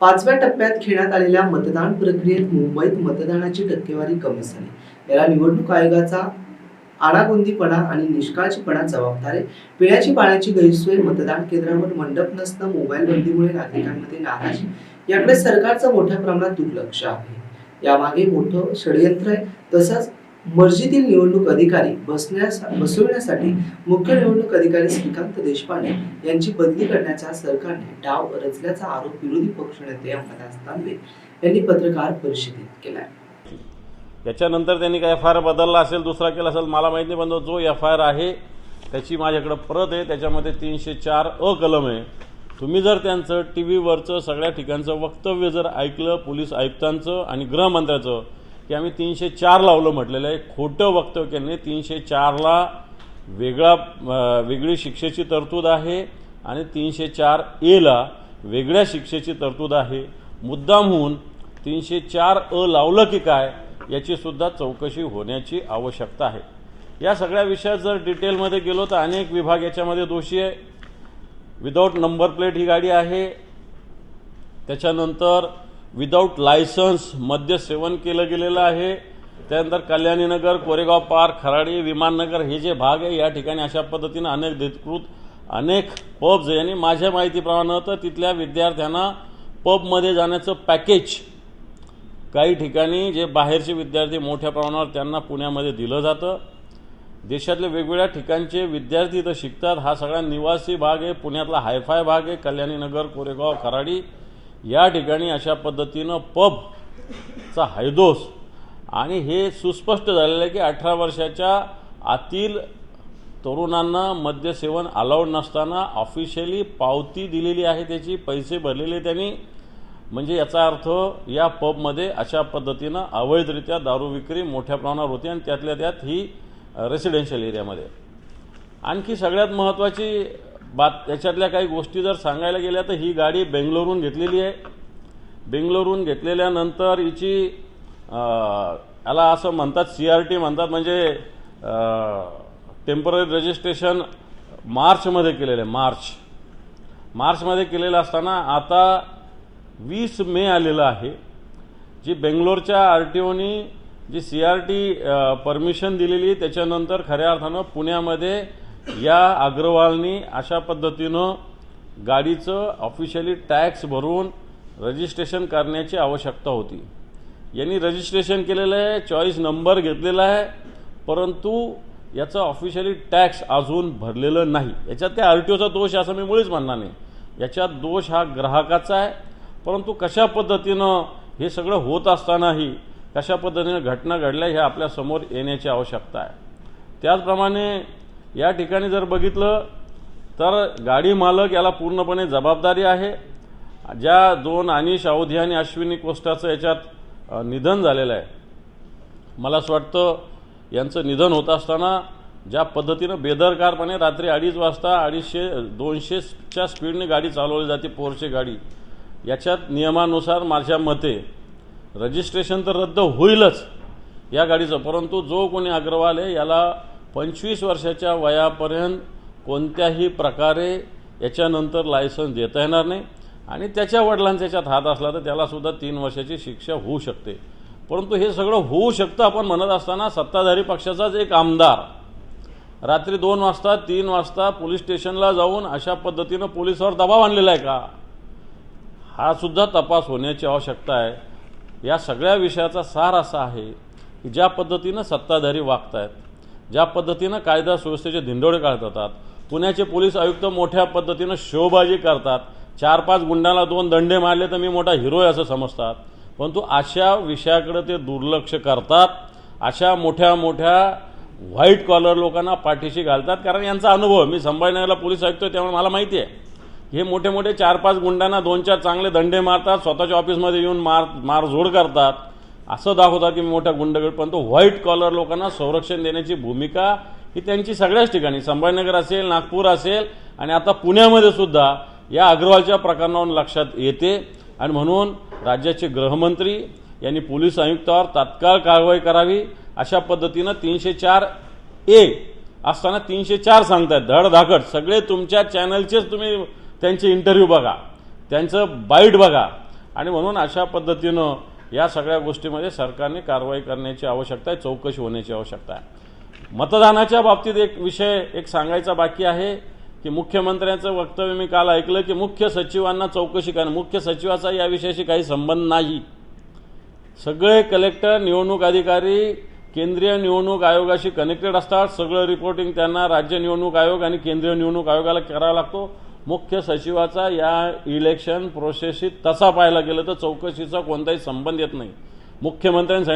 पाचव्या टप्प्यात घेण्यात आलेल्या मतदान प्रक्रियेत मुंबईत मतदानाची टक्केवारी कमी झाली. याला निवडणूक आयोगाचा आडागुंदीपणा आणि निष्काळजीपणा जबाबदार आहे. पिण्याची पाण्याची गैरसोय मतदान केंद्रावर मंडप नसणं मोबाईल बंदीमुळे नागरिकांमध्ये नाराजी याकडे सरकारचं मोठ्या प्रमाणात दुर्लक्ष आहे. यामागे मोठं षडयंत्र आहे. तसंच मर्जीतील निवडणूक अधिकारी बसण्यास बसवण्यासाठी मुख्य निवडणूक अधिकारी श्रीकांत देशपांडे यांची बदली करण्याचा सरकारने डाव रचल्याचा आरोप विरोधी पक्षनेते अंबादास दानवे यांनी पत्रकार परिषदेत केला त्याच्यानंतर त्यांनी काय एफ आय आर बदलला असेल दुसरा केला असेल मला माहीत नाही पण जो एफ आय आर आहे त्याची माझ्याकडं परत आहे. त्याच्यामध्ये तीनशे चार अ कलम आहे. तुम्ही जर त्यांचं टी व्हीवरचं सगळ्या ठिकाणचं वक्तव्य जर ऐकलं पोलीस आयुक्तांचं आणि गृहमंत्र्याचं की आम्ही तीनशे चार लावलं म्हटलेलं आहे. खोटं वक्तव्य त्यांनी तीनशे चारला वेगळा वेगळी शिक्षेची तरतूद आहे आणि तीनशे चार एला वेगळ्या शिक्षेची तरतूद आहे. मुद्दामहून तीनशे चार अ लावलं की काय याचीसुद्धा चौकशी होण्याची आवश्यकता आहे. या सगळ्या विषयात जर डिटेलमध्ये गेलो तर अनेक विभाग याच्यामध्ये दोषी आहे. विदाऊट नंबर प्लेट ही गाडी आहे. त्याच्यानंतर विदाऊट लायसन्स मद्य सेवन केलं गेलेलं आहे. त्यानंतर कल्याणीनगर कोरेगाव पार्क खराडी विमाननगर हे जे भाग आहे या ठिकाणी अशा पद्धतीनं अनेक अधिकृत अनेक पब्ज आहे आणि माझ्या माहितीप्रमाणे तर तिथल्या विद्यार्थ्यांना पबमध्ये जाण्याचं पॅकेज काही ठिकाणी जे बाहेरचे विद्यार्थी मोठ्या प्रमाणावर त्यांना पुण्यामध्ये दिलं जातं. देशातले वेगवेगळ्या ठिकाणचे विद्यार्थी इथं शिकतात. हा सगळा निवासी भाग आहे पुण्यातला हायफाय भाग आहे कल्याणीनगर कोरेगाव खराडी. या ठिकाणी अशा पद्धतीनं पबचा हैदोस आणि हे सुस्पष्ट झालेलं आहे की अठरा वर्षाच्या आतील तरुणांना मद्यसेवन अलाउड नसताना ऑफिशियली पावती दिलेली आहे त्याची पैसे भरलेले त्यांनी. म्हणजे याचा अर्थ या पबमध्ये अशा पद्धतीनं अवैधरित्या दारू विक्री मोठ्या प्रमाणावर होती आणि त्यातल्या त्यात ही रेसिडेन्शियल एरियामध्ये आणखी सगळ्यात महत्त्वाची बात याच्यातल्या काही गोष्टी जर सांगायला गेल्या तर ही गाडी बेंगलोरहून घेतलेली आहे. बेंगलोरहून घेतलेल्यानंतर हिची याला असं म्हणतात सी आर टी म्हणतात म्हणजे टेंपररी रजिस्ट्रेशन मार्चमध्ये केलेलं आहे मार्च. मार्चमध्ये केलेलं असताना आता वीस मे आलेलं आहे जी बेंगलोरच्या आर टी ओनी G C R T permission दिलेली त्याच्यानंतर खऱ्या अर्थानं पुण्यामध्ये या अग्रवालनी अशा पद्धतीनं गाडीचं ऑफिशियली टॅक्स भरून रजिस्ट्रेशन करण्याची आवश्यकता होती. यांनी रजिस्ट्रेशन केलेलं आहे चॉईस नंबर घेतलेला आहे परंतु याचं ऑफिशियली टॅक्स अजून भरलेलं नाही. याच्यात त्या आर टी ओचा दोष असं मी मुळीच म्हणणार नाही. याच्यात दोष हा ग्राहकाचा आहे परंतु कशा पद्धतीनं हे सगळं होत असतानाही कशा पद्धतीनं घटना घडल्या हे आपल्यासमोर येण्याची आवश्यकता आहे. त्याचप्रमाणे या ठिकाणी जर बघितलं तर गाडी मालक याला पूर्णपणे जबाबदारी आहे. ज्या दोन अनिश अवधी आणि अश्विनी कोस्टाचं याच्यात निधन झालेलं आहे. मला असं वाटतं यांचं निधन होत असताना ज्या पद्धतीनं बेदरकारपणे रात्री अडीच वाजता अडीचशे दोनशेच्या स्पीडने गाडी चालवली जाते पोरचे गाडी. याच्यात नियमानुसार माझ्या मते रजिस्ट्रेशन तर रद्द होईलच या गाडीचं परंतु जो कोणी अग्रवाल आहे याला पंचवीस वर्षाच्या वयापर्यंत कोणत्याही प्रकारे याच्यानंतर लायसन्स देता येणार नाही. आणि त्याच्या वडिलांचा याच्यात हात असला तर त्यालासुद्धा तीन वर्षाची शिक्षा होऊ शकते. परंतु हे सगळं होऊ शकतं आपण म्हणत असताना सत्ताधारी पक्षाचाच एक आमदार रात्री दोन वाजता तीन वाजता पोलीस स्टेशनला जाऊन अशा पद्धतीनं पोलिसावर दबाव आणलेला आहे का? हा सुद्धा तपास होण्याची आवश्यकता आहे. या सगळ्या विषयाचा सार असा आहे की ज्या पद्धतीनं सत्ताधारी वागत आहेत ज्या पद्धतीनं कायदा सुव्यवस्थेचे धिंडोळे काढतात पुण्याचे पोलीस आयुक्त मोठ्या पद्धतीनं शोबाजी करतात चार पाच गुंडाला दोन दंडे मारले तर मी मोठा हिरो आहे असं समजतात. परंतु अशा विषयाकडे ते दुर्लक्ष करतात अशा मोठ्या मोठ्या व्हाईट कॉलर लोकांना पाठीशी घालतात कारण यांचा अनुभव मी संभाजीनगरला पोलीस आयुक्त आहे त्यामुळे मला माहिती आहे. हे मोठे मोठे चार पाच गुंडांना दोन चार चांगले दंडे मारतात स्वतःच्या ऑफिसमध्ये येऊन मार मारझोड करतात असं दाखवतात की मी मोठा गुंडगड पण तो व्हाईट कॉलर लोकांना संरक्षण देण्याची भूमिका ही त्यांची सगळ्याच ठिकाणी. संभाजीनगर असेल नागपूर असेल आणि आता पुण्यामध्ये सुद्धा या अग्रवालच्या प्रकरणावरून लक्षात येते. आणि म्हणून राज्याचे गृहमंत्री यांनी पोलीस आयुक्तावर तात्काळ कारवाई करावी. अशा पद्धतीनं तीनशे चार ए असताना तीनशे चार सांगतायत. धडधाकट सगळे तुमच्या चॅनलचेच तुम्ही त्यांचे इंटरव्ह्यू बघा. त्यांचं बाईट बघा. आणि म्हणून अशा पद्धतीनं या सगळ्या गोष्टीमध्ये सरकारने कारवाई करण्याची आवश्यकता आहे चौकशी होण्याची आवश्यकता आहे. मतदानाच्या बाबतीत एक विषय एक सांगायचा बाकी आहे की मुख्यमंत्र्यांचं वक्तव्य मी काल ऐकलं की मुख्य सचिवांना चौकशी करणं मुख्य सचिवाचा या विषयाशी काही संबंध नाही. सगळे कलेक्टर निवडणूक अधिकारी केंद्रीय निवडणूक आयोगाशी कनेक्टेड असतात. सगळं रिपोर्टिंग त्यांना राज्य निवडणूक आयोग आणि केंद्रीय निवडणूक आयोगाला करावा लागतो. मुख्य सचिवाचा या इलेक्शन प्रोसेसशी तसा पाहायला गेलं तर चौकशीचा कोणताही संबंध येत नाही. मुख्यमंत्र्यांनी सांगितलं